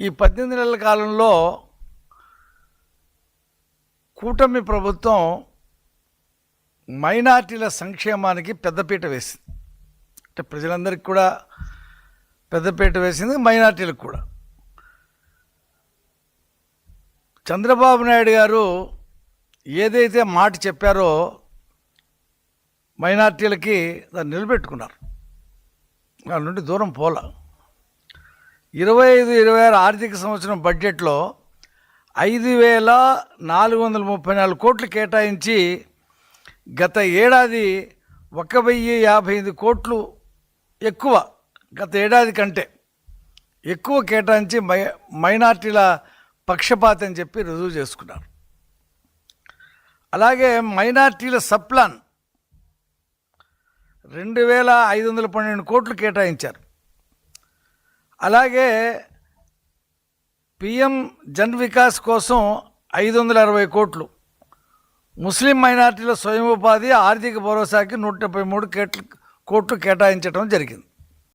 ఈ పద్దెనిమిది నెలల కాలంలో కూటమి ప్రభుత్వం మైనార్టీల సంక్షేమానికి పెద్దపీట వేసింది. అంటే ప్రజలందరికీ కూడా పెద్దపీట వేసింది మైనార్టీలకు కూడా. చంద్రబాబు నాయుడు గారు ఏదైతే మాట చెప్పారో మైనార్టీలకి దాన్ని నిలబెట్టుకున్నారు. వాళ్ళ నుండి దూరం పోలా. ఇరవై ఐదు ఇరవై ఆరు ఆర్థిక సంవత్సరం బడ్జెట్లో ఐదు వేల నాలుగు వందల ముప్పై నాలుగు కోట్లు కేటాయించి గత ఏడాది ఒక వెయ్యి యాభై ఐదు కోట్లు ఎక్కువ గత ఏడాది కంటే ఎక్కువ కేటాయించి మై మైనార్టీల పక్షపాతం చెప్పి రుజువు చేసుకున్నారు. అలాగే మైనార్టీల సప్లాన్ రెండు వేల ఐదు వందల పన్నెండు కోట్లు కేటాయించారు. అలాగే పిఎం జన్ వికాస్ కోసం ఐదు వందల అరవై కోట్లు. ముస్లిం మైనార్టీల స్వయం ఉపాధి ఆర్థిక భరోసాకి నూట డెబ్బై మూడు కేట్లు కోట్లు కేటాయించడం జరిగింది.